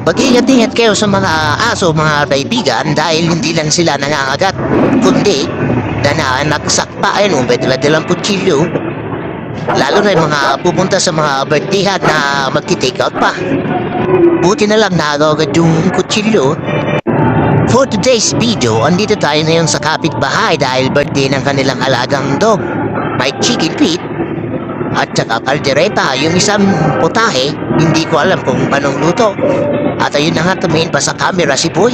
Mag-ingat-ingat kayo sa mga aso, mga kaibigan, dahil hindi lang sila nangangagat, kundi nananaksak pa, ayun, ubed-ubed lang kutsilyo. Lalo na yung mga pupunta sa mga birthdayhan na magti-take out pa. Buti na lang nagagad yung kutsilyo. For today's video, andito tayo ngayon sa kapitbahay dahil birthday ng kanilang alagang dog. May chicken feet at saka kaldereta, yung isang putahe, hindi ko alam kung anong luto. At ayun na nga tumingin pa sa camera si Boy.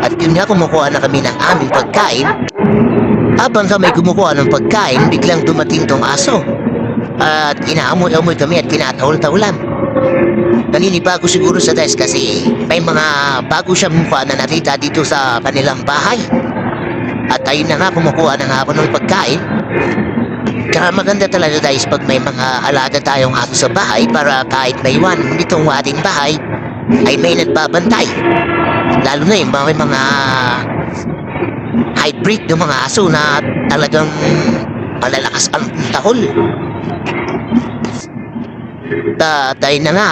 At yun nga kumukuha na kami ng aming pagkain. Habang kami kumukuha ng pagkain, biglang dumating tong aso. At inaamoy-amoy kami at tinatahol-tahulan. Naninibago siguro sa desk kasi may mga bago siyang mukha na nakita dito sa kanilang bahay. At ayun na nga kumukuha na nga ako ng pagkain. Kaya maganda talaga guys pag may mga alaga tayong aso sa bahay para kahit may iwan nitong ating bahay ay may nagbabantay. Lalo na yung mga, mga hybrid ng mga aso na talagang malalakas ang tahol. Ta tayo na nga,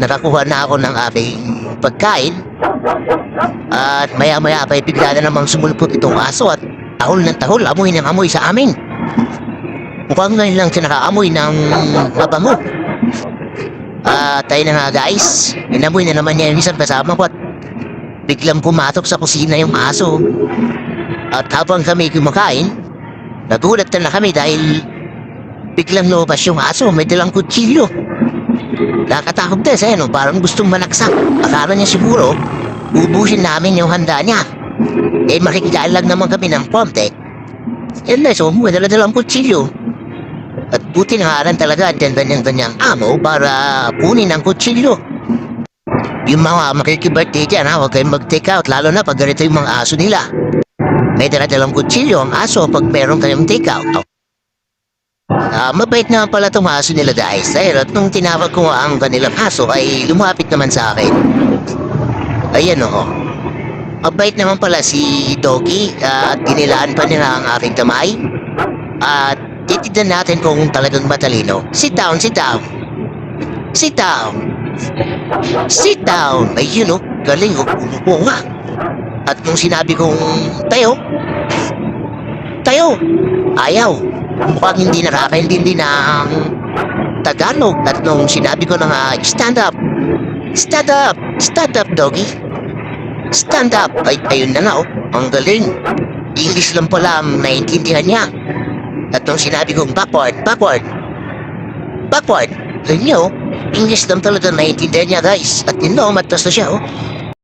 nakakuha na ako ng aking pagkain. At maya maya pa bigla na namang sumulpot itong aso at tahol ng tahol, amoy ng amoy sa amin. Mukhang ngayon lang siya nakaamoy ng mabango. Ah, tayo na nga guys. Inamoy na naman niya yung isang kasama ko at biglang pumatok sa kusina yung aso. At habang kami kumakain, nagulat na, na kami dahil biglang lumabas yung aso, may dalang kutsilyo. Nakatakot din siya, no? parang gustong manaksak. Akala niya siguro, ubusin namin yung handa niya. Eh makikilaan naman kami ng konti. Yan na, so may dala-dalang kutsilyo. At buti na nga rin talaga ang kanyang amo para kunin ang kutsilyo. Yung mga makikibirthday dyan ha, huwag kayong mag-take out, lalo na pag ganito yung mga aso nila. May dala-dalang kutsilyo ang aso pag meron kayong take out. Ah, mabait naman pala itong aso nila guys. Dahil at nung tinawag ko ang kanilang aso ay lumapit naman sa akin. Ayan o. Mabait naman pala si Doggy ah, at ginilaan pa nila ang aking kamay. At titignan natin kung talagang matalino. Sit down, sit down. Sit down. Sit down. Ayun o, galing o, umupo nga. At nung sinabi kong tayo, tayo, ayaw. Mukhang hindi nakakaintindi ng Tagalog. At nung sinabi ko na nga, stand up. Stand up. Stand up, doggy. Stand up. Ay, ayun na nga, oh. Ang galing. English lang pala ang naiintindihan niya. At nung sinabi kong backward, backward. Backward. Niya, oh. English lang talaga naiintindihan niya, guys. At yun na, umatras na siya, oh.